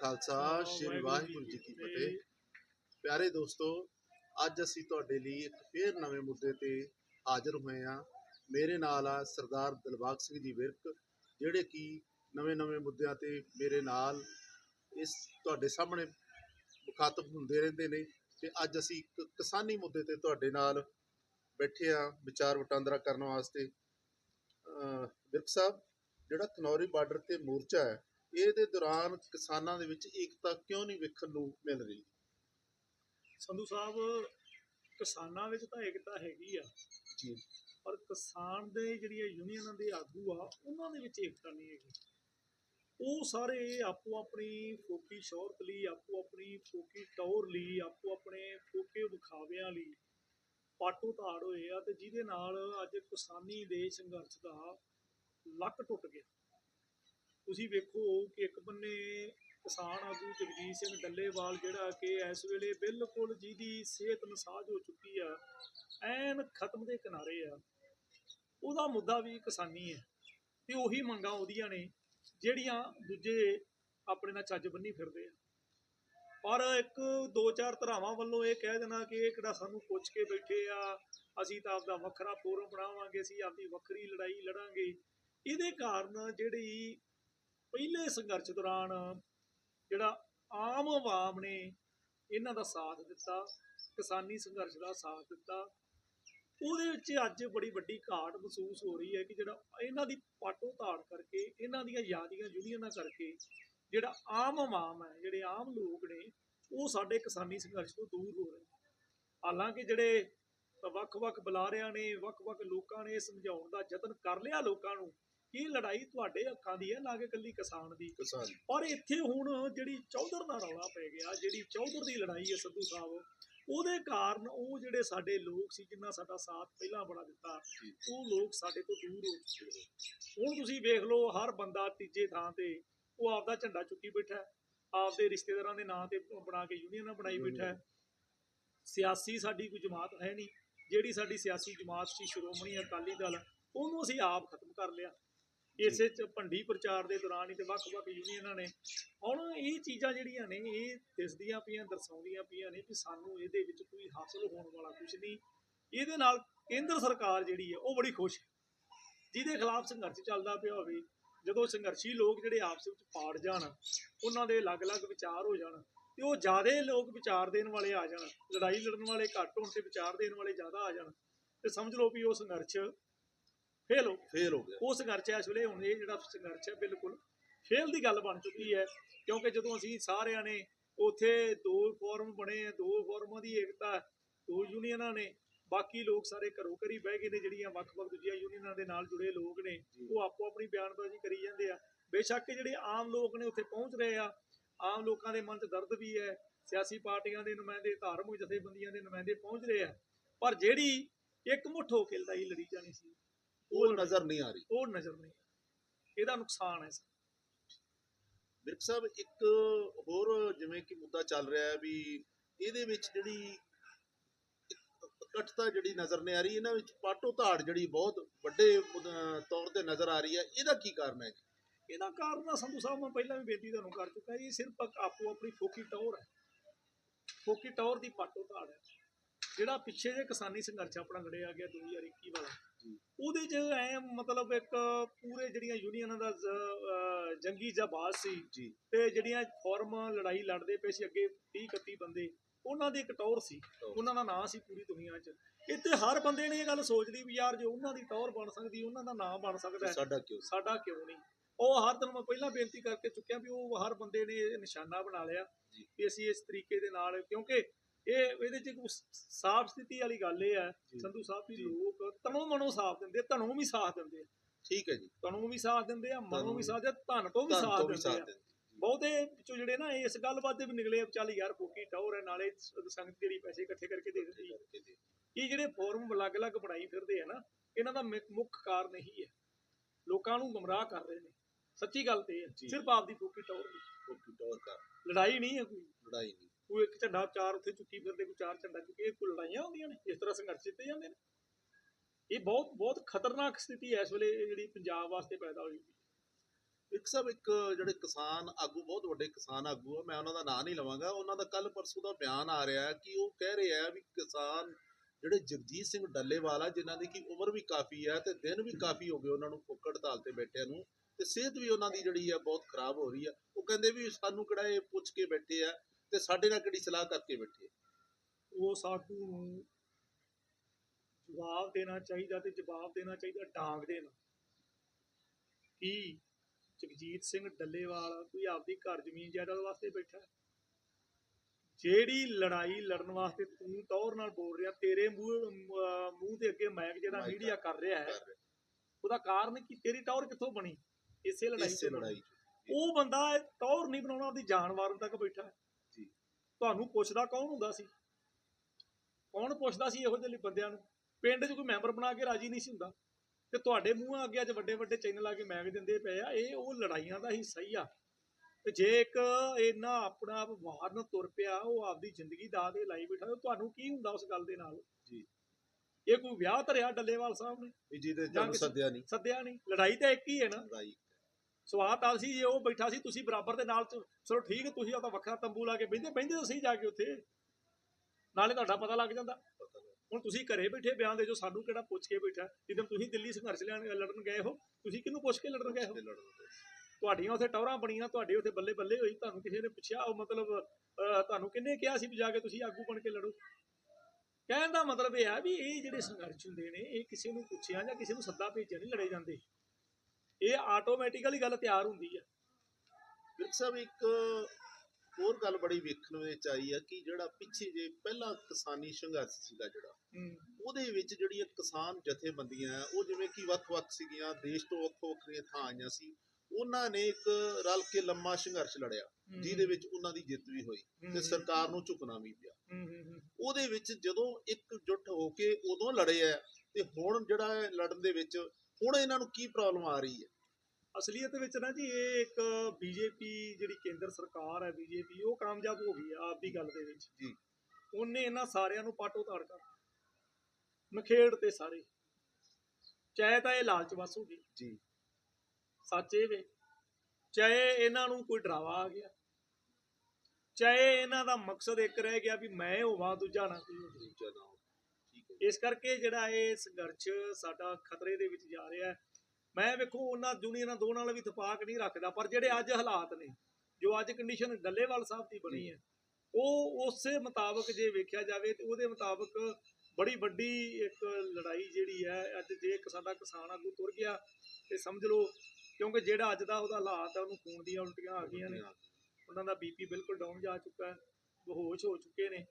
ਖਾਲਸਾ, ਸ੍ਰੀ ਵਾਹਿਗੁਰੂ ਜੀ ਕੀ ਫਤਿਹ। ਪਿਆਰੇ ਦੋਸਤੋ, ਅੱਜ ਅਸੀਂ ਤੁਹਾਡੇ ਲਈ ਇੱਕ ਫੇਰ ਨਵੇਂ ਮੁੱਦੇ ਤੇ ਹਾਜ਼ਰ ਹੋਏ ਹਾਂ। ਮੇਰੇ ਨਾਲ ਆ ਸਰਦਾਰ ਦਿਲਬਾਗ ਸਿੰਘ ਜੀ ਵਿਰਕ, ਜਿਹੜੇ ਕਿ ਨਵੇਂ-ਨਵੇਂ ਮੁੱਦਿਆਂ ਤੇ ਮੇਰੇ ਨਾਲ ਇਸ ਤੁਹਾਡੇ ਸਾਹਮਣੇ ਮੁਖਾਤਬ ਹੁੰਦੇ ਰਹਿੰਦੇ ਨੇ ਤੇ ਅੱਜ ਅਸੀਂ ਇੱਕ ਕਿਸਾਨੀ ਮੁੱਦੇ ਤੇ ਤੁਹਾਡੇ ਨਾਲ ਬੈਠੇ ਆ ਵਿਚਾਰ ਵਟਾਂਦਰਾ ਕਰਨ ਵਾਸਤੇ। ਵਿਰਕ ਸਾਹਿਬ, ਜਿਹੜਾ ਖਨੌਰੀ ਬਾਰਡਰ ਤੇ ਮੋਰਚਾ ਹੈ ਇਹਦੇ ਦੌਰਾਨ ਕਿਸਾਨਾਂ ਦੇ ਵਿੱਚ ਏਕਤਾ ਕਿਉਂ ਨਹੀਂ ਵੇਖਣ ਨੂੰ ਮਿਲ ਰਹੀ? ਸੰਧੂ ਸਾਹਿਬ ਕਿਸਾਨਾਂ ਵਿੱਚ ਤਾਂ ਏਕਤਾ ਹੈਗੀ ਆ। ਜੀ। ਪਰ ਕਿਸਾਨ ਦੇ ਜਿਹੜੀਆਂ ਯੂਨੀਅਨਾਂ ਦੇ ਆਗੂ ਆ ਉਹਨਾਂ ਦੇ ਵਿੱਚ ਏਕਤਾ ਨਹੀਂ ਹੈਗੀ। ਉਹ ਸਾਰੇ ਆਪੋ ਆਪਣੀ ਫੋਕੀ ਸ਼ੌਹਰਤ ਲਈ ਆਪੋ ਆਪਣੀ ਫੋਕੀ ਟੌਰ ਲਈ ਆਪੋ ਆਪਣੇ ਫੋਕੇ ਵਿਖਾਵਿਆਂ ਲਈ ਪਾਟੋ ਧਾੜ ਹੋਏ ਆ ਤੇ ਜਿਹਦੇ ਨਾਲ ਅੱਜ ਕਿਸਾਨੀ ਦੇ ਸੰਘਰਸ਼ ਦਾ ਲੱਕ ਟੁੱਟ ਗਿਆ। ਤੁਸੀਂ ਵੇਖੋ ਕਿ ਇੱਕ ਬੰਨੇ ਕਿਸਾਨ ਆਗੂ ਜਗਜੀਤ ਸਿੰਘ ਡੱਲੇਵਾਲ ਜਿਹੜਾ ਕਿ ਇਸ ਵੇਲੇ ਬਿਲਕੁਲ ਜਿਹਦੀ ਸਿਹਤ ਨਸਾਜ ਹੋ ਚੁੱਕੀ ਆ, ਐਨ ਖਤਮ ਦੇ ਕਿਨਾਰੇ ਆ। ਉਹਦਾ ਮੁੱਦਾ ਵੀ ਕਿਸਾਨੀ ਹੈ ਤੇ ਉਹੀ ਮੰਗਾਂ ਉਹਦੀਆਂ ਨੇ ਜਿਹੜੀਆਂ ਦੂਜੇ ਆਪਣੇ ਨਾਲ ਚੱਜ ਬੰਨੀ ਫਿਰਦੇ ਆ। ਪਰ ਇੱਕ ਦੋ ਚਾਰ ਧਰਾਵਾਂ ਵੱਲੋਂ ਇਹ ਕਹਿ ਦੇਣਾ ਕਿ ਇਹ ਕਿਹੜਾ ਸਾਨੂੰ ਪੁੱਛ ਕੇ ਬੈਠੇ ਆ, ਅਸੀਂ ਤਾਂ ਆਪਦਾ ਵੱਖਰਾ ਫੋਰਮ ਬਣਾਵਾਂਗੇ, ਅਸੀਂ ਆਪਦੀ ਵੱਖਰੀ ਲੜਾਈ ਲੜਾਂਗੇ। ਇਹਦੇ ਕਾਰਨ ਜਿਹੜੀ ਪਹਿਲੇ ਸੰਘਰਸ਼ ਦੌਰਾਨ ਜਿਹੜਾ ਆਮ ਆਵਾਮ ਨੇ ਇਹਨਾਂ ਦਾ ਸਾਥ ਦਿੱਤਾ, ਕਿਸਾਨੀ ਸੰਘਰਸ਼ ਦਾ ਸਾਥ ਦਿੱਤਾ, ਉਹਦੇ ਵਿੱਚ ਅੱਜ ਬੜੀ ਵੱਡੀ ਘਾਟ ਮਹਿਸੂਸ ਹੋ ਰਹੀ ਹੈ ਕਿ ਜਿਹੜਾ ਇਹਨਾਂ ਦੀ ਪਾਟੋ ਧਾੜ ਕਰਕੇ, ਇਹਨਾਂ ਦੀਆਂ ਯਾਦੀਆਂ ਯੂਨੀਅਨਾਂ ਕਰਕੇ ਜਿਹੜਾ ਆਮ ਆਵਾਮ ਹੈ, ਜਿਹੜੇ ਆਮ ਲੋਕ ਨੇ, ਉਹ ਸਾਡੇ ਕਿਸਾਨੀ ਸੰਘਰਸ਼ ਤੋਂ ਦੂਰ ਹੋ ਰਹੇ ਹਾਲਾਂਕਿ ਜਿਹੜੇ ਵੱਖ-ਵੱਖ ਬੁਲਾਰਿਆਂ ਨੇ, ਵੱਖ-ਵੱਖ ਲੋਕਾਂ ਨੇ ਸਮਝਾਉਣ ਦਾ ਯਤਨ ਕਰ ਲਿਆ ਲੋਕਾਂ ਨੂੰ ਇਹ ਲੜਾਈ ਤੁਹਾਡੇ ਹੱਕਾਂ ਦੀ ਹੈ ਨਾ ਕਿ ਇਕੱਲੀ ਕਿਸਾਨ ਦੀ? ਕਿਸਾਨ ਪਰ ਇੱਥੇ ਹੁਣ ਜਿਹੜੀ ਚੌਧਰ ਦਾ ਰੌਲਾ ਪੈ ਗਿਆ ਜਿਹੜੀ ਚੌਧਰ ਦੀ ਲੜਾਈ ਹੈ ਸੰਧੂ ਸਾਹਿਬ ਉਹਦੇ ਕਾਰਨ ਉਹ ਜਿਹੜੇ ਸਾਡੇ ਲੋਕ ਸੀ ਜਿਨ੍ਹਾਂ ਸਾਡਾ ਸਾਥ ਪਹਿਲਾਂ ਬੜਾ ਦਿੱਤਾ ਉਹ ਲੋਕ ਸਾਡੇ ਤੋਂ ਦੂਰ ਹੋ ਚੁੱਕੇ ਹੁਣ ਤੁਸੀਂ ਵੇਖ ਲਓ ਹਰ ਬੰਦਾ ਤੀਜੇ ਥਾਂ ਤੇ ਉਹ ਆਪਦਾ ਝੰਡਾ ਚੁੱਕੀ ਬੈਠਾ ਆਪਦੇ ਰਿਸ਼ਤੇਦਾਰਾਂ ਦੇ ਨਾਂ ਤੇ ਬਣਾ ਕੇ ਯੂਨੀਅਨਾਂ ਬਣਾਈ ਬੈਠਾ। ਸਿਆਸੀ ਸਾਡੀ ਕੋਈ ਜਮਾਤ ਹੈ ਨਹੀਂ। ਜਿਹੜੀ ਸਾਡੀ ਸਿਆਸੀ ਜਮਾਤ ਸੀ ਸ਼੍ਰੋਮਣੀ ਅਕਾਲੀ ਦਲ ਉਹਨੂੰ ਅਸੀਂ ਆਪ ਖਤਮ ਕਰ ਲਿਆ। ਇਸੇ ਚ ਭੰਡੀ ਪ੍ਰਚਾਰ ਦੇ ਦੌਰਾਨ ਹੀ ਤੇ ਵੱਖ-ਵੱਖ ਯੂਨੀਅਨਾਂ ਨੇ ਹੁਣ ਇਹ ਚੀਜ਼ਾਂ ਜਿਹੜੀਆਂ ਨੇ, ਇਹ ਦਿਸਦੀਆਂ ਪਈਆਂ, ਦਰਸਾਉਂਦੀਆਂ ਪਈਆਂ ਨੇ ਕਿ ਸਾਨੂੰ ਇਹਦੇ ਵਿੱਚ ਕੋਈ ਹਾਸਲ ਹੋਣ ਵਾਲਾ ਕੁਝ ਨਹੀਂ। ਇਹਦੇ ਨਾਲ ਕੇਂਦਰ ਸਰਕਾਰ ਜਿਹੜੀ ਹੈ, ਉਹ ਬੜੀ ਖੁਸ਼ ਹੈ। ਜਿਹਦੇ ਖਿਲਾਫ ਸੰਘਰਸ਼ ਚੱਲਦਾ ਪਿਆ ਹੋਵੇ, ਜਦੋਂ ਸੰਘਰਸ਼ੀ ਲੋਕ ਜਿਹੜੇ ਆਪਸ ਵਿੱਚ ਪਾੜ ਜਾਣ, ਉਹਨਾਂ ਦੇ ਅਲੱਗ-ਅਲੱਗ ਵਿਚਾਰ ਹੋ ਜਾਣ ਤੇ ਉਹ ਜ਼ਿਆਦਾ ਲੋਕ ਵਿਚਾਰ ਦੇਣ ਵਾਲੇ ਆ ਜਾਣ, ਲੜਾਈ ਲੜਨ ਵਾਲੇ ਘੱਟ ਹੋਣ ਤੇ ਵਿਚਾਰ ਦੇਣ ਵਾਲੇ ਜ਼ਿਆਦਾ ਆ ਜਾਣ, ਤੇ ਸਮਝ ਲਓ ਵੀ ਉਹ ਸੰਘਰਸ਼ ਫੇਲ ਹੋ ਫੇਰ ਹੋ ਗਿਆ। ਉਹ ਸੰਘਰਸ਼ ਇਸ ਵੇਲੇ ਹੁਣ ਇਹ ਜਿਹੜਾ ਸੰਘਰਸ਼ ਹੈ ਬਿਲਕੁਲ ਫੇਲ ਦੀ ਗੱਲ ਬਣ ਚੁੱਕੀ ਹੈ। ਕਿਉਂਕਿ ਜਦੋਂ ਅਸੀਂ ਸਾਰਿਆਂ ਨੇ ਉੱਥੇ ਦੋ ਫੋਰਮ ਬਣੇ ਆ ਦੋ ਫੋਰਮਾਂ ਦੀ ਏਕਤਾ ਦੋ ਯੂਨੀਅਨਾਂ ਨੇ ਬਾਕੀ ਲੋਕ ਸਾਰੇ ਘਰੋਂ ਘਰੀ ਬਹਿ ਗਏ ਨੇ ਜਿਹੜੀਆਂ ਵੱਖ-ਵੱਖ ਦੂਜੀਆਂ ਯੂਨੀਅਨਾਂ ਦੇ ਨਾਲ ਜੁੜੇ ਲੋਕ ਨੇ ਉਹ ਆਪੋ ਆਪਣੀ ਬਿਆਨਬਾਜ਼ੀ ਕਰੀ ਜਾਂਦੇ ਆ। ਬੇਸ਼ੱਕ ਜਿਹੜੇ ਆਮ ਲੋਕ ਨੇ ਉੱਥੇ ਪਹੁੰਚ ਰਹੇ ਆ ਆਮ ਲੋਕਾਂ ਦੇ ਮਨ 'ਚ ਦਰਦ ਵੀ ਹੈ ਸਿਆਸੀ ਪਾਰਟੀਆਂ ਦੇ ਨੁਮਾਇੰਦੇ ਧਾਰਮਿਕ ਜਥੇਬੰਦੀਆਂ ਦੇ ਨੁਮਾਇੰਦੇ ਪਹੁੰਚ ਰਹੇ ਆ ਪਰ ਜਿਹੜੀ ਇੱਕ ਮੁੱਠ ਹੋ ਕੇ ਲੜਾਈ ਲੜੀ ਜਾਣੀ ਸੀ ਉਹ ਨਜ਼ਰ ਨਹੀਂ ਆ ਰਹੀ। ਉਹ ਨਜ਼ਰ ਨਹੀਂ। ਇਹਦਾ ਨੁਕਸਾਨ ਹੈ ਵਿਰਕ ਸਾਹਿਬ ਇੱਕ ਹੋਰ ਜਿਵੇਂ ਕਿ ਮੁੱਦਾ ਚੱਲ ਰਿਹਾ ਹੈ ਵੀ ਇਹਦੇ ਵਿੱਚ ਜਿਹੜੀ ਇਕੱਠਤਾ ਜਿਹੜੀ ਨਜ਼ਰ ਨਹੀਂ ਆ ਰਹੀ ਇਹਨਾਂ ਵਿੱਚ ਪਾਟੋ ਧਾੜ ਜਿਹੜੀ ਬਹੁਤ ਵੱਡੇ ਤੌਰ ਤੇ ਨਜ਼ਰ ਆ ਰਹੀ ਹੈ ਇਹਦਾ ਕੀ ਕਾਰਨ ਹੈ ਇਹਦਾ ਕਾਰਨ ਤਾਂ ਸੰਧੂ ਸਾਹਿਬ ਮੈਂ ਪਹਿਲਾਂ ਵੀ ਬੇਨਤੀ ਤੁਹਾਨੂੰ ਕਰ ਚੁੱਕਾ ਇਹ ਸਿਰਫ ਆਪੋ ਆਪਣੀ ਫੋਕੀ ਟੌਰ ਹੈ। ਫੋਕੀ ਟੌਰ ਦੀ ਪਾਟੋ ਧਾੜ ਹੈ। ਜਿਹੜਾ ਪਿੱਛੇ ਜੇ ਕਿਸਾਨੀ ਸੰਘਰਸ਼ ਆਪਣਾ ਲੜਿਆ ਗਿਆ 2021 ਵਾਲਾ ਉਹਦੇ 'ਚ ਐ ਮਤਲਬ ਇੱਕ ਪੂਰੇ ਜਿਹੜੀਆਂ ਯੂਨੀਅਨਾਂ ਦਾ ਜ- ਅਹ ਜੰਗੀ ਜਬਾਜ਼ ਸੀ ਜੀ। ਤੇ ਜਿਹੜੀਆਂ ਫੋਰਮ ਲੜਾਈ ਲੜਦੇ ਪਏ ਸੀ ਅੱਗੇ 30 31 ਬੰਦੇ ਉਹਨਾਂ ਦੀ ਇੱਕ ਟੌਰ ਸੀ। ਉਹਨਾਂ ਦਾ ਨਾਂ ਸੀ ਪੂਰੀ ਦੁਨੀਆ 'ਚ। ਇੱਥੇ ਹਰ ਬੰਦੇ ਨੇ ਇਹ ਗੱਲ ਸੋਚਦੀ ਵੀ ਯਾਰ ਜੇ ਉਹਨਾਂ ਦੀ ਟੌਰ ਬਣ ਸਕਦੀ ਉਹਨਾਂ ਦਾ ਨਾਂ ਬਣ ਸਕਦਾ ਹੈ। ਸਾਡਾ ਕਿਉਂ ਸਾਡਾ ਕਿਉਂ ਨਹੀਂ? ਉਹ ਹਰ ਦਿਨ ਮੈਂ ਪਹਿਲਾਂ ਬੇਨਤੀ ਕਰਕੇ ਚੁੱਕਿਆ ਵੀ ਉਹ ਹਰ ਬੰਦੇ ਨੇ ਇਹ ਨਿਸ਼ਾਨਾ ਬਣਾ ਲਿਆ। ਵੀ ਅਸੀਂ ਇਸ ਤਰੀਕੇ ਦੇ ਨਾਲ ਕਿਉਂਕਿ ਇਹ ਇਹਦੇ ਚ ਸਾਫ਼ ਸਥਿਤੀ ਵਾਲੀ ਗੱਲ ਇਹ ਹੈ। ਸੰਧੂ ਸਾਹਿਬ ਵੀ। ਲੋਕ ਤਣੋਂ ਮਨੋਂ ਸਾਥ ਦਿੰਦੇ ਧਨੋਂ ਵੀ ਸਾਥ ਦਿੰਦੇ ਠੀਕ ਹੈ ਜੀ। ਤਣੋਂ ਵੀ ਸਾਥ ਦਿੰਦੇ ਆ ਮਨੋਂ ਵੀ ਸਾਥ ਦਿੰਦੇ ਧਨ ਤੋਂ ਵੀ ਸਾਥ ਦਿੰਦੇ ਆ। ਬਹੁਤੇ ਵਿੱਚੋਂ ਜਿਹੜੇ ਨਾ ਇਸ ਗੱਲਬਾਤ ਦੇ ਵੀ ਨਿਕਲੇ ਚੱਲ ਯਾਰ ਫੋਕੀ ਟੌਰ ਹੈ ਨਾਲੇ ਸੰਗਤ ਜਿਹੜੀ ਪੈਸੇ ਇਕੱਠੇ ਕਰਕੇ ਦੇ ਦਿੰਦੀ। ਇਹ ਜਿਹੜੇ ਫੋਰਮ ਅਲੱਗ-ਅਲੱਗ ਬਣਾਈ ਫਿਰਦੇ ਆ ਨਾ ਇਹਨਾਂ ਦਾ ਮੁੱਖ- ਕਾਰਨ ਇਹੀ ਹੈ। ਲੋਕਾਂ ਨੂੰ ਗੁੰਮਰਾਹ ਕਰ ਰਹੇ ਨੇ। ਸੱਚੀ ਗੱਲ ਤੇ ਹੈ। ਸਿਰਫ ਆਪਦੀ ਫੋਕੀ ਟੌਰ ਦੀ। ਫੋਕੀ ਟੌਰ ਕਰ। ਲੜਾਈ ਨਹੀਂ ਹੈ ਕੋਈ। ਲੜਾਈ ਨਹੀਂ। ਕੋਈ ਇੱਕ ਝੰਡਾ, ਚਾਰ ਉੱਥੇ ਚੁੱਕੀ ਫਿਰਦੇ, ਕੋਈ ਚਾਰ ਝੰਡਾ ਚੁੱਕੀ ਇਹ ਕੋਈ ਲੜਾਈਆਂ ਹੁੰਦੀਆਂ ਨੇ ਇਸ ਤਰ੍ਹਾਂ ਸੰਘਰਸ਼ ਜਿੱਤੇ ਜਾਂਦੇ ਨੇ। ਇਹ ਬਹੁਤ ਬਹੁਤ ਖਤਰਨਾਕ ਸਥਿਤੀ ਹੈ ਇਸ ਵੇਲੇ ਜਿਹੜੀ ਪੰਜਾਬ ਵਾਸਤੇ ਪੈਦਾ ਹੋਈ ਇੱਕ ਸਭ ਇੱਕ ਜਿਹੜੇ ਕਿਸਾਨ ਆਗੂ, ਬਹੁਤ ਵੱਡੇ ਕਿਸਾਨ ਆਗੂ ਆ, ਮੈਂ ਉਹਨਾਂ ਦਾ ਨਾਂ ਨਹੀਂ ਲਵਾਂਗਾ। ਉਹਨਾਂ ਦਾ ਕੱਲ ਪਰਸੋਂ ਦਾ ਬਿਆਨ ਆ ਰਿਹਾ ਕਿ ਉਹ ਕਹਿ ਰਹੇ ਆ ਵੀ ਕਿਸਾਨ ਜਿਹੜੇ ਜਗਜੀਤ ਸਿੰਘ ਡੱਲੇਵਾਲ ਆ, ਜਿਨ੍ਹਾਂ ਦੀ ਕਿ ਉਮਰ ਵੀ ਕਾਫੀ ਹੈ ਤੇ ਦਿਨ ਵੀ ਕਾਫੀ ਹੋ ਗਏ ਉਹਨਾਂ ਨੂੰ ਭੁੱਖ ਹੜਤਾਲ ਤੇ ਬੈਠਿਆਂ ਨੂੰ ਤੇ ਸਿਹਤ ਵੀ ਉਹਨਾਂ ਦੀ ਜਿਹੜੀ ਆ ਬਹੁਤ ਖਰਾਬ ਹੋ ਰਹੀ ਆ। ਉਹ ਕਹਿੰਦੇ ਵੀ ਸਾਨੂੰ ਕਿਹੜਾ ਇਹ ਪੁੱਛ ਕੇ ਬੈਠੇ ਆ ਤੇ ਸਾਡੇ ਨਾਲ ਕਿਹੜੀ ਸਲਾਹ ਕਰਕੇ ਬੈਠੇ ਉਸ ਆਗੂ ਨੂੰ ਜਵਾਬ ਦੇਣਾ ਚਾਹੀਦਾ ਤੇ ਜਵਾਬ ਦੇਣਾ ਚਾਹੀਦਾ ਡਾਂਗ ਦੇ ਨਾਲ ਕੀ ਜਗਜੀਤ ਸਿੰਘ ਡੱਲੇਵਾਲ ਕੋਈ ਆਪਦੀ ਘਰ ਜ਼ਮੀਨ ਜਾਇਦਾਦ ਵਾਸਤੇ ਬੈਠਾ? ਜਿਹੜੀ ਲੜਾਈ ਲੜਨ ਵਾਸਤੇ ਤੂੰ ਟੌਰ ਨਾਲ ਬੋਲ ਰਿਹਾ ਤੇਰੇ ਮੂੰਹ ਦੇ ਅੱਗੇ ਮੈਕ ਜਿਹੜਾ ਮੀਡੀਆ ਕਰ ਰਿਹਾ ਹੈ। ਉਹਦਾ ਕਾਰਨ ਕੀ ਤੇਰੀ ਟੌਰ ਕਿੱਥੋਂ ਬਣੀ ਇਸੇ ਲੜਾਈ ਤੋਂ। ਉਹ ਬੰਦਾ ਟੌਰ ਨਹੀਂ ਬਣਾਉਣਾ ਆਪਦੀ ਜਾਨ ਮਾਰਨ ਤੱਕ ਬੈਠਾ ਹੈ। ਤੁਹਾਨੂੰ ਪੁੱਛਦਾ ਕੌਣ ਹੁੰਦਾ ਸੀ? ਕੌਣ ਪੁੱਛਦਾ ਸੀ ਇਹੋ ਜਿਹੇ ਬੰਦਿਆਂ ਨੂੰ? ਪਿੰਡ 'ਚ ਕੋਈ ਮੈਂਬਰ ਬਣਾ ਕੇ ਰਾਜੀ ਨਹੀਂ ਸੀ ਹੁੰਦਾ। ਤੇ ਤੁਹਾਡੇ ਮੂੰਹਾਂ ਅੱਗੇ ਅੱਜ ਵੱਡੇ ਵੱਡੇ ਚੈਨਲ ਆ ਕੇ ਮੈਗ ਦਿੰਦੇ ਪਏ ਆ ਇਹ ਉਹ ਲੜਾਈਆਂ ਦਾ ਹਿੱਸਾ ਹੀ ਆ। ਤੇ ਜੇ ਇੱਕ ਇਹਨਾਂ ਆਪਣਾ ਆਪ ਵਾਰ ਨੂੰ ਤੁਰ ਪਿਆ ਉਹ ਆਪਦੀ ਜ਼ਿੰਦਗੀ ਦਾ ਦੇ ਲਾਈ ਬੈਠਾ ਤੇ ਤੁਹਾਨੂੰ ਕੀ ਹੁੰਦਾ ਉਸ ਗੱਲ ਦੇ ਨਾਲ? ਜੀ। ਇਹ ਕੋਈ ਵਿਆਹ ਧਰਿਆ ਡੱਲੇਵਾਲ ਸਾਹਿਬ ਨੇ? ਜਾਂ ਕਿਸੇ- ਸੱਦਿਆ ਨਹੀਂ। ਸੱਦਿਆ ਨਹੀਂ? ਲੜਾਈ ਤਾਂ ਇੱਕ ਹੀ ਹੈ ਨਾ। ਲੜਾਈ। ਸਵਾਦ ਆ ਸੀ, ਜੇ ਉਹ ਬੈਠਾ ਸੀ, ਤੁਸੀਂ ਬਰਾਬਰ ਦੇ ਨਾਲ ਚਲੋ ਠੀਕ ਹੈ ਤੁਸੀਂ ਆਪਦਾ ਵੱਖਰਾ ਤੰਬੂ ਲਾ ਕੇ ਬੈਠੇ ਬੈਠੇ ਤਾਂ ਸਹੀ ਜਾ ਕੇ ਉੱਥੇ। ਨਾਲੇ ਤੁਹਾਡਾ ਪਤਾ ਲੱਗ ਜਾਂਦਾ। ਹੁਣ ਤੁਸੀਂ ਘਰੇ ਬੈਠੇ ਬਿਆਨ ਦੇ ਜੋ ਸਾਨੂੰ ਕਿਹੜਾ ਪੁੱਛ ਕੇ ਬੈਠਾ। ਜਦੋਂ ਤੁਸੀਂ ਦਿੱਲੀ ਸੰਘਰਸ਼ ਲੈਣ ਲੜਨ ਗਏ ਹੋ, ਤੁਸੀਂ ਕਿਹਨੂੰ ਪੁੱਛ ਕੇ ਲੜਨ ਗਏ ਹੋ? ਤੁਹਾਡੀਆਂ ਉੱਥੇ ਟੌਰਾਂ ਬਣੀਆਂ, ਤੁਹਾਡੇ ਉੱਥੇ ਬੱਲੇ ਬੱਲੇ ਹੋਈ, ਤੁਹਾਨੂੰ ਕਿਸੇ ਨੇ ਪੁੱਛਿਆ, ਉਹ ਮਤਲਬ ਤੁਹਾਨੂੰ ਕਿੰਨੇ ਕਿਹਾ ਸੀ ਵੀ ਜਾ ਕੇ ਤੁਸੀਂ ਆਗੂ ਬਣ ਕੇ ਲੜੋ? ਕਹਿਣ ਦਾ ਮਤਲਬ ਇਹ ਆ ਵੀ ਇਹ ਜਿਹੜੇ ਸੰਘਰਸ਼ ਹੁੰਦੇ ਨੇ, ਇਹ ਕਿਸੇ ਨੂੰ ਪੁੱਛਿਆ ਜਾਂ ਕਿਸੇ ਨੂੰ ਸੱਦਾ ਭੇਜਿਆ ਨਹੀਂ ਲੜੇ ਜਾਂਦੇ। ਇਹ ਆਟੋਮੈਟਿਕਲੀ ਗੱਲ ਤਿਆਰ ਹੁੰਦੀ ਆ। ਵਿਰਕ ਸਾਹਿਬ ਇੱਕ ਹੋਰ ਗੱਲ ਬੜੀ ਵੇਖਣ ਵਿੱਚ ਆਈ ਹੈ ਕਿ ਜਿਹੜਾ ਪਿੱਛੇ ਜੇ ਪਹਿਲਾ ਕਿਸਾਨੀ ਸੰਘਰਸ਼ ਸੀਗਾ ਜਿਹੜਾ ਹੂੰ। ਉਹਦੇ ਵਿੱਚ ਜਿਹੜੀਆਂ ਕਿਸਾਨ ਜਥੇਬੰਦੀਆਂ ਆ, ਉਹ ਜਿਵੇਂ ਕਿ ਵੱਖ-ਵੱਖ ਸੀਗੀਆਂ ਦੇਸ਼ ਤੋਂ ਵੱਖੋ ਵੱਖਰੀਆਂ ਥਾਂ ਆਈਆਂ ਸੀ ਉਹਨਾਂ ਨੇ ਇੱਕ ਰਲ ਕੇ ਲੰਮਾ ਸੰਘਰਸ਼ ਲੜਿਆ ਹੂੰ, ਜਿਹਦੇ ਵਿੱਚ ਉਹਨਾਂ ਦੀ ਜਿੱਤ ਵੀ ਹੋਈ ਹੂੰ, ਤੇ ਸਰਕਾਰ ਨੂੰ ਝੁਕਣਾ ਵੀ ਪਿਆ। ਹੂੰ, ਹੂੰ, ਹੂੰ, ਉਹਦੇ ਵਿੱਚ ਜਦੋਂ ਇੱਕਜੁੱਟ ਹੋ ਕੇ ਉਦੋਂ ਲੜੇ ਆ ਤੇ ਹੁਣ ਜਿਹੜਾ ਲੜਨ ਦੇ ਵਿੱਚ ਹੁਣ ਇਹਨਾਂ ਨੂੰ ਕੀ ਪ੍ਰੋਬਲਮ ਆ ਰਹੀ ਹੈ? ਅਸਲੀਅਤ ਵਿੱਚ ਨਾ ਜੀ ਇਹ ਇੱਕ ਬੀਜੇਪੀ ਜਿਹੜੀ ਕੇਂਦਰ ਸਰਕਾਰ ਹੈ ਬੀਜੇਪੀ ਉਹ ਕਾਮਯਾਬ ਹੋ ਗਈ ਆ ਆਪਦੀ ਗੱਲ ਦੇ ਵਿੱਚ। ਜੀ। ਉਹਨੇ ਇਹਨਾਂ ਸਾਰਿਆਂ ਨੂੰ ਪਾਟੋ ਤਾੜ ਕਰ ਨਖੇੜ ਤੇ ਸਾਰੇ। ਚਾਹੇ ਤਾਂ ਇਹ ਲਾਲਚ ਵਸ ਹੋ ਗਈ। ਜੀ। ਸੱਚ ਇਹ ਵੇ। ਚਾਹੇ ਇਹਨਾਂ ਨੂੰ ਕੋਈ ਡਰਾਵਾ ਆ ਗਿਆ। ਚਾਹੇ ਇਹਨਾਂ ਦਾ ਮਕਸਦ ਇੱਕ ਰਹਿ ਗਿਆ ਵੀ ਮੈਂ ਹੋਵਾਂ ਦੂਜਾ ਨਾ ਕੋਈ ਦੂਜਾ ਹੈ ਇਸ ਕਰਕੇ ਜਿਹੜਾ ਇਹ ਸੰਘਰਸ਼ ਸਾਡਾ ਖਤਰੇ ਦੇ ਵਿੱਚ ਜਾ ਰਿਹਾ ਹੈ। ਮੈਂ ਵੇਖੋ ਉਹਨਾਂ ਯੂਨੀਅਨਾਂ ਦੋ ਨਾਲ ਵੀ ਇਤਫਾਕ ਨਹੀਂ ਰੱਖਦਾ ਪਰ ਜਿਹੜੇ ਅੱਜ ਹਾਲਾਤ ਨੇ ਜੋ ਅੱਜ ਕੰਡੀਸ਼ਨ ਡੱਲੇਵਾਲ ਸਾਹਿਬ ਦੀ ਬਣੀ ਹੈ ਉਹ ਉਸੇ ਮੁਤਾਬਕ ਜੇ ਵੇਖਿਆ ਜਾਵੇ ਤੇ ਉਹਦੇ ਮੁਤਾਬਕ ਬੜੀ ਵੱਡੀ ਇੱਕ ਲੜਾਈ ਜਿਹੜੀ ਹੈ ਅੱਜ ਜੇ ਇੱਕ ਸਾਡਾ ਕਿਸਾਨ ਆਗੂ ਤੁਰ ਗਿਆ ਤੇ ਸਮਝ ਲਓ ਕਿਉਂਕਿ ਜਿਹੜਾ ਅੱਜ ਦਾ ਉਹਦਾ ਹਾਲਾਤ ਹੈ ਉਹਨੂੰ ਖੂਨ ਦੀਆਂ ਉਲਟੀਆਂ ਆ ਗਈਆਂ ਨੇ ਉਹਨਾਂ ਦਾ ਬੀਪੀ ਬਿਲਕੁਲ ਡਾਊਨ ਜਾ ਚੁੱਕਾ ਹੈ ਬੇਹੋਸ਼ ਹੋ ਚੁੱਕੇ ਨੇ।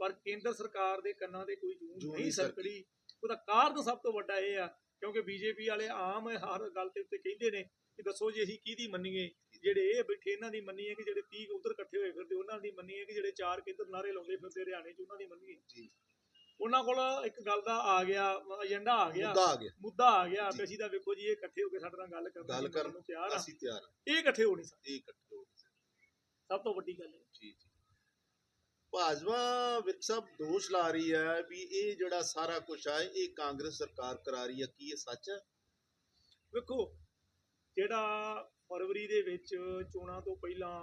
ਪਰ ਕੇਂਦਰ ਸਰਕਾਰ ਦੇ ਕੰਨਾਂ ਤੇ ਕੋਈ ਜੂੰ ਜੂੰ ਨਹੀਂ ਨਹੀਂ ਸਰਕੀ। ਸਰਕੜੀ ਉਹਦਾ ਕਾਰਨ ਸਭ ਤੋਂ ਵੱਡਾ ਇਹ ਆ ਕਿਉਂਕਿ ਬੀਜੇਪੀ ਵਾਲੇ ਆਮ ਹਰ ਗੱਲ ਤੇ ਉੱਤੇ ਕਹਿੰਦੇ ਨੇ ਕਿ ਦੱਸੋ ਜੀ ਅਸੀਂ ਕਿਹਦੀ ਮੰਨੀਏ? ਜਿਹੜੇ ਇਹ ਬੈਠੇ ਇਹਨਾਂ ਦੀ ਮੰਨੀਏ ਕਿ ਜਿਹੜੇ 30 ਉਧਰ ਇਕੱਠੇ ਹੋਏ ਫਿਰਦੇ ਉਹਨਾਂ ਦੀ ਮੰਨੀਏ ਕਿ ਜਿਹੜੇ ਚਾਰ ਕਿੱਧਰ ਨਾਰੇ ਲਾਉਂਦੇ ਫਿਰਦੇ ਹਰਿਆਣੇ 'ਚ ਉਹਨਾਂ ਦੀ ਮੰਨੀਏ? ਜੀ। ਉਹਨਾਂ ਕੋਲ ਇੱਕ ਗੱਲ ਦਾ ਆ ਗਿਆ ਏਜੰਡਾ ਆ ਗਿਆ ਮੁੱਦਾ ਆ ਗਿਆ। ਮੁੱਦਾ ਆ ਗਿਆ ਜੀ। ਤੇ ਅਸੀਂ ਤਾਂ ਵੇਖੋ ਜੀ ਇਹ ਇਕੱਠੇ ਹੋ ਕੇ ਸਾਡੇ ਨਾਲ ਗੱਲ ਕਰਨ ਗੱਲ ਲਈ ਕਰਨ। ਨੂੰ ਤਿਆਰ ਆ। ਅਸੀਂ ਤਿਆਰ ਹਾਂ ਇਹ ਇਕੱਠੇ ਹੋ ਨਹੀਂ ਸਕਦੇ। ਇਹ ਇਕੱਠੇ ਹੋ ਗਏ ਸਭ ਤੋਂ ਵੱਡੀ ਗੱਲ ਹੈ ਜੀ ਜੀ। ਭਾਜਪਾ ਵਿੱਚ ਸਭ ਦੋਸ਼ ਲਾ ਰਹੀ ਹੈ ਵੀ ਇਹ ਜਿਹੜਾ ਸਾਰਾ ਕੁਝ ਆ ਇਹ ਕਾਂਗਰਸ ਸਰਕਾਰ ਕਰਾ ਰਹੀ ਹੈ। ਕੀ ਇਹ ਸੱਚ ਹੈ? ਵੇਖੋ ਜਿਹੜਾ ਫਰਵਰੀ ਦੇ ਵਿੱਚ ਚੋਣਾਂ ਤੋਂ ਪਹਿਲਾਂ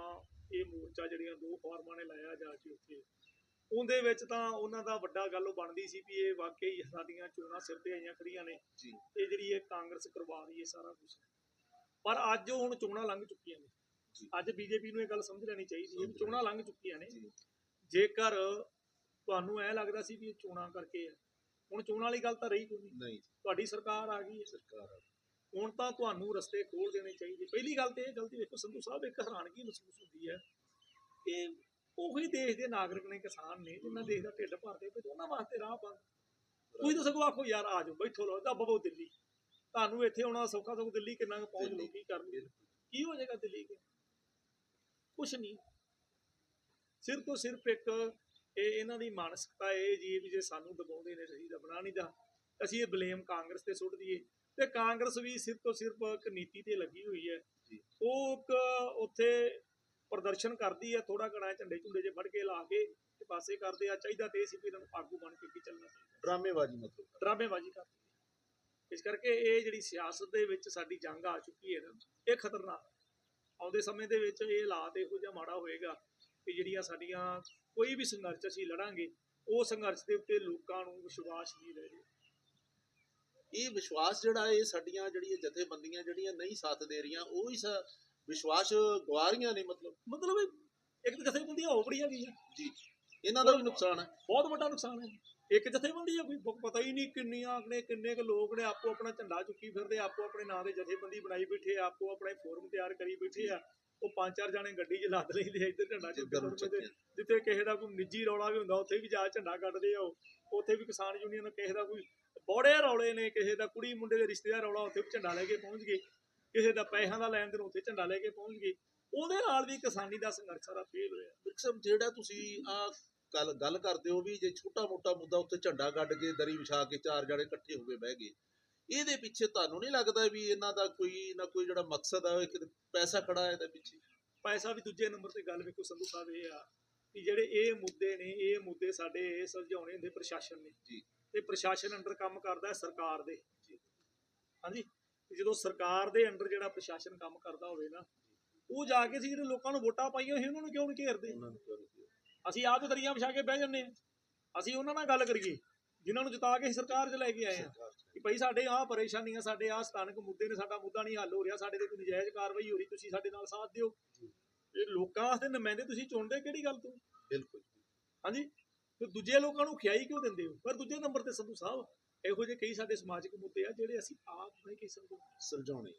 ਇਹ ਮੋਰਚਾ ਜਿਹੜੀਆਂ ਦੋ ਫਾਰਮਾਂ ਨੇ ਲਾਇਆ ਜਾ ਕੇ ਉੱਥੇ ਉਹਦੇ ਵਿੱਚ ਤਾਂ ਉਹਨਾਂ ਦਾ ਵੱਡਾ ਗੱਲ ਉਹ ਬਣਦੀ ਸੀ ਵੀ ਇਹ ਵਾਕਈ ਸਾਡੀਆਂ ਚੋਣਾਂ ਸਿਰ ਤੇ ਆਈਆਂ ਖੜੀਆਂ ਨੇ। ਇਹ ਜਿਹੜੀ ਇਹ ਕਾਂਗਰਸ ਕਰਵਾ ਰਹੀ ਹੈ ਸਾਰਾ ਕੁਝ ਪਰ ਅੱਜ ਉਹ ਹੁਣ ਚੋਣਾਂ ਲੰਘ ਚੁੱਕੀਆਂ ਨੇ। ਅੱਜ ਬੀਜੇਪੀ ਨੂੰ ਇਹ ਗੱਲ ਸਮਝ ਲੈਣੀ ਚਾਹੀਦੀ ਹੈ ਵੀ ਚੋਣਾਂ ਲੰਘ ਚੁੱਕੀਆਂ ਨੇ। ਜੇਕਰ ਤੁਹਾਨੂੰ ਐ ਲੱਗਦਾ ਸੀ ਵੀ ਇਹ ਚੋਣਾਂ ਕਰਕੇ ਆ ਹੁਣ ਚੋਣਾਂ ਵਾਲੀ ਗੱਲ ਤਾਂ ਰਹੀ ਕੋਈ ਨਹੀਂ। ਤੁਹਾਡੀ ਸਰਕਾਰ ਆ ਗਈ ਹੈ। ਸਰਕਾਰ ਆ। ਹੁਣ ਤਾਂ ਤੁਹਾਨੂੰ ਰਸਤੇ ਖੋਲ ਦੇਣੇ ਚਾਹੀਦੇ। ਪਹਿਲੀ ਗੱਲ ਤੇ ਇਹ ਗਲਤੀ ਵੇਖੋ ਸੰਧੂ ਸਾਹਿਬ ਇੱਕ ਹੈਰਾਨਗੀ ਮਹਿਸੂਸ ਹੁੰਦੀ ਹੈ ਕਿ ਉਹੀ ਦੇਸ਼ ਦੇ ਨਾਗਰਿਕ ਨੇ ਕਿਸਾਨ ਨੇ ਜਿਨ੍ਹਾਂ ਦੇਸ਼ ਦਾ ਢਿੱਡ ਭਰਦੇ ਪਏ ਤੇ ਉਹਨਾਂ ਵਾਸਤੇ ਰਾਹ ਬੰਦ। ਤੁਸੀਂ ਤਾਂ ਸਗੋਂ ਆਖੋ ਯਾਰ ਆ ਜਾਓ ਬੈਠੋ ਲੋ ਬਵੋ ਦਿੱਲੀ। ਤੁਹਾਨੂੰ ਇੱਥੇ ਆਉਣਾ ਸੌਖਾ ਸਗੋਂ ਦਿੱਲੀ ਕਿੰਨਾ ਪਹੁੰਚ ਲਓ ਕੀ ਕਰਨਗੇ? ਕੀ ਹੋ ਜਾਏਗਾ ਦਿੱਲੀ ਕੇ ਕੁਛ ਨਹੀਂ। ਸਿਰਫ ਤੋਂ ਸਿਰਫ ਇੱਕ ਇਹ ਇਹਨਾਂ ਦੀ ਮਾਨਸਿਕਤਾ ਇਹ ਜੀ ਵੀ ਜੇ ਸਾਨੂੰ ਦਬਾਉਂਦੇ ਨੇ ਸਹੀ ਦਬਣਾ ਨਹੀਂ ਦਾ ਅਸੀਂ ਇਹ ਬਲੇਮ ਕਾਂਗਰਸ ਤੇ ਸੁੱਟ ਦਈਏ। ਤੇ ਕਾਂਗਰਸ ਵੀ ਸਿਰਫ ਤੋਂ ਸਿਰਫ ਇੱਕ ਨੀਤੀ ਤੇ ਲੱਗੀ ਹੋਈ ਹੈ। ਉਹ ਇੱਕ ਉੱਥੇ ਪ੍ਰਦਰਸ਼ਨ ਕਰਦੀ ਹੈ ਥੋੜਾ ਘਣਾ ਝੰਡੇ ਝੁੰਡੇ ਜੇ ਫੜ ਕੇ ਲਾ ਕੇ ਤੇ ਪਾਸੇ ਕਰਦੇ ਆ ਚਾਹੀਦਾ ਤੇ ਸੀ ਵੀ ਇਹਨਾਂ ਨੂੰ ਆਗੂ ਬਣ ਕੇ ਅੱਗੇ ਚੱਲਣਾ ਚਾਹੀਦਾ। ਡਰਾਮੇਬਾਜ਼ੀ ਮਤਲਬ ਡਰਾਮੇਬਾਜ਼ੀ ਕਰਦੀ ਇਸ ਕਰਕੇ ਇਹ ਜਿਹੜੀ ਸਿਆਸਤ ਦੇ ਵਿੱਚ ਸਾਡੀ ਜੰਗ ਆ ਚੁੱਕੀ ਹੈ ਨਾ ਇਹ ਖਤਰਨਾਕ। ਆਉਂਦੇ ਸਮੇਂ ਦੇ ਵਿੱਚ ਇਹ ਹਾਲਾਤ ਇਹੋ ਜਿਹਾ ਮਾੜਾ ਹੋਏਗਾ ਕਿ ਜਿਹੜੀਆਂ ਸਾਡੀਆਂ ਕੋਈ ਵੀ ਸੰਘਰਸ਼ ਅਸੀਂ ਲੜਾਂਗੇ ਉਹ ਸੰਘਰਸ਼ ਦੇ ਉੱਤੇ ਲੋਕਾਂ ਨੂੰ ਵਿਸ਼ਵਾਸ ਨਹੀਂ ਰਹਿ ਜਾਏ ਇਹ ਵਿਸ਼ਵਾਸ ਜਿਹੜਾ ਇਹ ਸਾਡੀਆਂ ਜਿਹੜੀਆਂ ਜਥੇਬੰਦੀਆਂ ਜਿਹੜੀਆਂ ਨਹੀਂ ਸਾਥ ਦੇ ਰਹੀਆਂ ਉਹ ਹੀ ਵਿਸ਼ਵਾਸ ਗਵਾ ਰਹੀਆਂ ਨੇ ਮਤਲਬ। ਮਤਲਬ ਇੱਕ ਜਥੇਬੰਦੀਆਂ ਹੋ ਬੜੀਆਂ ਗਈਆਂ ਜੀ ਇਹਨਾਂ ਦਾ ਵੀ ਨੁਕਸਾਨ ਹੈ। ਬਹੁਤ ਵੱਡਾ ਨੁਕਸਾਨ ਹੈ। ਇੱਕ ਜਥੇਬੰਦੀ ਆ ਕੋਈ ਪਤਾ ਹੀ ਨਹੀਂ ਕਿੰਨੀਆਂ ਨੇ ਕਿੰਨੇ ਕੁ ਲੋਕ ਨੇ ਆਪੋ ਆਪਣਾ ਝੰਡਾ ਚੁੱਕੀ ਫਿਰਦੇ ਆਪੋ ਆਪਣੇ ਨਾਂ ਦੇ ਜਥੇਬੰਦੀ ਬਣਾਈ ਬੈਠੇ ਆਪੋ ਆਪਣੇ ਫੋਰਮ ਤਿਆਰ ਕਰੀ ਬੈਠੇ ਆ। ਉਹ ਪੰਜ ਚਾਰ ਜਾਣੇ ਗੱਡੀ 'ਚ ਲੱਦ ਲੈਂਦੇ ਆ ਇੱਧਰ ਝੰਡਾ ਚੁੱਕ ਕੇ ਜਿੱਥੇ ਕਿਸੇ ਦਾ ਕੋਈ ਨਿੱਜੀ ਰੌਲਾ ਵੀ ਹੁੰਦਾ ਉੱਥੇ ਵੀ ਜਾ ਝੰਡਾ ਕੱਢਦੇ ਆ ਉੱਥੇ ਵੀ ਕਿਸਾਨ ਯੂਨੀਅਨ ਕਿਸੇ ਦਾ ਕੋਈ ਬੜੇ ਰੌਲੇ ਨੇ ਕਿਸੇ ਦਾ ਕੁੜੀ ਮੁੰਡੇ ਦੇ ਰਿਸ਼ਤੇ ਦਾ ਰੌਲਾ ਉੱਥੇ ਵੀ ਝੰਡਾ ਲੈ ਕੇ ਪਹੁੰਚ ਗਏ। ਕਿਸੇ ਦਾ ਪੈਸਿਆਂ ਦਾ ਲੈਣ ਦੇਣ ਉੱਥੇ ਝੰਡਾ ਲੈ ਕੇ ਪਹੁੰਚ ਗਏ। ਉਹਦੇ ਨਾਲ ਵੀ ਕਿਸਾਨੀ ਦਾ ਸੰਘਰਸ਼ ਸਾਰਾ ਫੇਲ ਹੋਇਆ। ਵਿਕਸਮ ਜਿਹੜਾ ਤੁਸੀਂ ਆ ਗੱਲ ਗੱਲ ਕਰਦੇ ਹੋ ਵੀ ਜੇ ਛੋਟਾ ਮੋਟਾ ਮੁੱਦਾ ਉੱਤੇ ਝੰਡਾ ਗੱਡ ਕੇ ਦਰੀ ਵਿਛਾ ਕੇ ਚਾਰ ਜਣੇ ਇਕੱਠੇ ਹੋ ਕੇ ਬਹਿ ਗਏ ਇਹਦੇ ਪਿੱਛੇ ਤੁਹਾਨੂੰ ਨਹੀਂ ਲੱਗਦਾ ਵੀ ਇਹਨਾਂ ਦਾ ਕੋਈ ਨਾ ਕੋਈ ਜਿਹੜਾ ਮਕਸਦ ਆ ਉਹ ਇੱਕ ਪੈਸਾ ਖੜਾ ਹੈ ਇਹਦੇ ਪਿੱਛੇ? ਪੈਸਾ ਵੀ ਦੂਜੇ ਨੰਬਰ ਤੇ ਗੱਲ ਵੇਖੋ ਸੰਧੂ ਸਾਹਿਬ ਇਹ ਆ ਕਿ ਜਿਹੜੇ ਇਹ ਮੁੱਦੇ ਨੇ ਇਹ ਮੁੱਦੇ ਸਾਡੇ ਸੁਲਝਾਉਣੇ ਹੁੰਦੇ ਪ੍ਰਸ਼ਾਸਨ ਨੇ। ਜੀ। ਤੇ ਪ੍ਰਸ਼ਾਸਨ ਅੰਡਰ ਕੰਮ ਕਰਦਾ ਹੈ ਸਰਕਾਰ ਦੇ। ਹਾਂਜੀ? ਜਦੋਂ ਸਰਕਾਰ ਦੇ ਅੰਡਰ ਜਿਹੜਾ ਪ੍ਰਸ਼ਾਸਨ ਕੰਮ ਕਰਦਾ ਹੋਵੇ ਨਾ ਉਹ ਜਾ ਕੇ ਸੀ ਜਿਹੜੇ ਲੋਕਾਂ ਨੂੰ ਵੋਟਾਂ ਪਾਈਆਂ ਸੀ ਉਹਨਾਂ ਨੂੰ ਕਿਉਂ ਨਹੀਂ ਘੇਰਦੇ? ਅਸੀਂ ਆਪ ਦਰੀਆਂ ਵਿਛਾ ਕੇ ਬਹਿ ਜੰਨੇ ਅਸੀਂ ਉਹਨਾਂ ਨਾਲ ਗੱਲ ਕਰੀਏ। ਜਿਨ੍ਹਾਂ ਨੂੰ ਜਿਤਾ ਕੇ ਸਰਕਾਰ 'ਚ ਲੈ ਕੇ ਆਏ ਆ? ਕਿ ਭਾਈ ਸਾਡੇ ਆਹ ਪਰੇਸ਼ਾਨੀਆਂ ਸਾਡੇ ਆਹ ਸਥਾਨਕ ਮੁੱਦੇ ਨੇ ਸਾਡਾ ਮੁੱਦਾ ਨਹੀਂ ਹੱਲ ਹੋ ਰਿਹਾ ਸਾਡੇ ਤੇ ਕੋਈ ਨਜਾਇਜ਼ ਕਾਰਵਾਈ ਹੋ ਰਹੀ ਤੁਸੀਂ ਸਾਡੇ ਨਾਲ ਸਾਥ ਦਿਓ। ਇਹ ਲੋਕਾਂ ਵਾਸਤੇ ਨੁਮਾਇੰਦੇ ਤੁਸੀਂ ਚੁਣਦੇ ਕਿਹੜੀ ਗੱਲ ਤੋਂ? ਬਿਲਕੁਲ ਹਾਂਜੀ? ਤੇ ਦੂਜੇ ਲੋਕਾਂ ਨੂੰ ਖਿਆਈ ਕਿਉਂ ਦਿੰਦੇ ਹੋ? ਪਰ ਦੂਜੇ ਨੰਬਰ ਤੇ ਸੰਧੂ ਸਾਹਿਬ ਇਹੋ ਜਿਹੇ ਕਈ ਸਾਡੇ ਸਮਾਜਿਕ ਮੁੱਦੇ ਆ ਜਿਹੜੇ ਅਸੀਂ ਆਪ ਨਹੀਂ ਕਹਿ ਸਕਦੇ। ਸੁਲਝਾਉਣੇ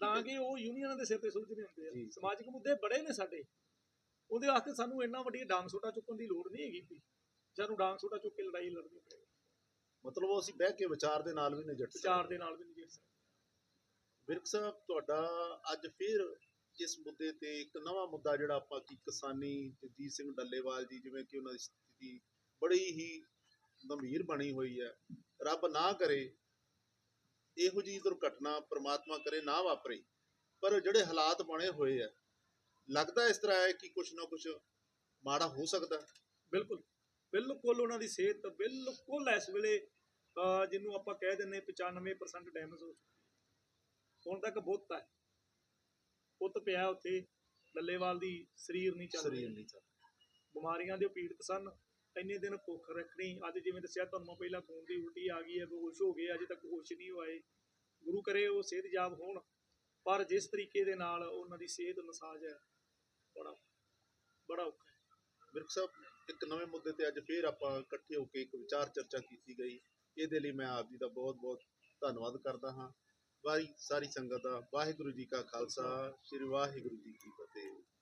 ਤਾਂ ਕਿ ਉਹ ਯੂਨੀਅਨਾਂ ਦੇ ਸਿਰ ਤੇ ਸੁਲਝਣੇ ਹੁੰਦੇ। ਆ। ਸਮਾਜਿਕ ਮੁੱਦੇ ਬੜੇ ਨੇ ਸਾਡੇ। ਉਹਦੇ ਵਾਸਤੇ ਸਾਨੂੰ ਇੰਨਾ ਵੱਡੀ ਡਾਂਗ ਸੋਟਾ ਚੁੱਕਣ ਦੀ ਲੋੜ ਨਹੀਂ ਹੈਗੀ। ਸਾਨੂੰ ਡਾਂਗ ਸੋਟਾ ਚੁੱਕ ਕੇ ਲੜਾਈ ਲੜਨੀ ਮਤਲਬ ਉਹ ਅਸੀਂ ਬਹਿ ਕੇ ਵਿਚਾਰ ਦੇ ਨਾਲ ਵੀ ਨਜਿੱਠ ਸਕਦੇ ਵਿਚਾਰ ਦੇ ਨਾਲ ਵੀ ਨਹੀਂ ਜਿੱਤ ਸਕਦੇ। ਵਿਰਕ ਸਾਹਿਬ ਤੁਹਾਡਾ ਅੱਜ ਫਿਰ ਇਸ ਮੁੱਦੇ ਤੇ ਇੱਕ ਨਵਾਂ ਮੁੱਦਾ ਜਿਹੜਾ ਆਪਾਂ ਕੀ ਕਿਸਾਨੀ ਜਗਜੀਤ ਸਿੰਘ ਡੱਲੇਵਾਲ ਜੀ ਜਿਵੇਂ ਕਿ ਉਹਨਾਂ ਦੀ ਸਥਿਤੀ ਬੜੀ ਹੀ ਗੰਭੀਰ ਬਣੀ ਹੋਈ ਹੈ। ਰੱਬ ਨਾ ਕਰੇ ਇਹੋ ਜਿਹੀ ਦੁਰਘਟਨਾ ਪ੍ਰਮਾਤਮਾ ਕਰੇ ਨਾ ਵਾਪਰੇ। ਪਰ ਜਿਹੜੇ ਹਾਲਾਤ ਬਣੇ ਹੋਏ ਆ ਲੱਗਦਾ ਇਸ ਤਰ੍ਹਾਂ ਹੈ ਕਿ ਕੁਝ ਨਾ ਕੁਝ ਮਾੜਾ ਹੋ ਸਕਦਾ ਬਿਲਕੁਲ। ਬਿਲਕੁਲ ਉਹਨਾਂ ਦੀ ਸਿਹਤ ਬਿਲਕੁਲ ਇਸ ਵੇਲੇ ਜਿਹਨੂੰ ਆਪਾਂ ਕਹਿ ਦਿੰਨੇ 95% ਡੈਮੇਜ ਹੋ ਚੁੱਕੀ। ਹੁਣ ਤੱਕ ਬੁੱਤ ਹੈ। ਬੁੱਤ ਪਿਆ ਉੱਥੇ ਲੱਲੇਵਾਲ ਦੀ ਸਰੀਰ ਨਹੀਂ ਚੱਲ ਸਰੀਰ ਰਿਹਾ। ਨਹੀਂ ਚੱਲ ਬਿਮਾਰੀਆਂ ਦੇ ਪੀੜਤ ਸਨ। ਇੰਨੇ ਦਿਨ ਭੁੱਖ ਰੱਖਣੀ ਅੱਜ ਜਿਵੇਂ ਦੱਸਿਆ ਤੁਹਾਨੂੰ ਮੈਂ ਪਹਿਲਾਂ ਖੂਨ ਦੀ ਉਲਟੀ ਆ ਗਈ ਹੈ ਬੇਹੋਸ਼ ਹੋ ਗਏ ਅਜੇ ਤੱਕ ਹੋਸ਼ ਨਹੀਂ ਹੋਏ। ਗੁਰੂ ਕਰੇ ਉਹ ਸਿਹਤਯਾਬ ਹੋਣ ਪਰ ਜਿਸ ਤਰੀਕੇ ਦੇ ਨਾਲ ਉਹਨਾਂ ਦੀ ਸਿਹਤ ਨਸਾਜ ਹੈ ਬੜਾ ਬੜਾ ਔਖਾ ਹੈ। ਸਾਹਿਬ ਇੱਕ ਨਵੇਂ ਮੁੱਦੇ ਤੇ ਅੱਜ ਫੇਰ ਆਪਾਂ ਇਕੱਠੇ ਹੋ ਕੇ ਇੱਕ ਵਿਚਾਰ ਚਰਚਾ ਕੀਤੀ ਗਈ। ਇਹਦੇ ਲਈ ਮੈਂ ਆਪ ਜੀ ਦਾ ਬਹੁਤ-ਬਹੁਤ ਧੰਨਵਾਦ ਕਰਦਾ ਹਾਂ। ਵਾਰੀ ਸਾਰੀ ਸੰਗਤ ਦਾ ਵਾਹਿਗੁਰੂ ਜੀ ਕਾ ਖਾਲਸਾ, ਸ੍ਰੀ ਵਾਹਿਗੁਰੂ ਜੀ ਕੀ ਫਤਿਹ।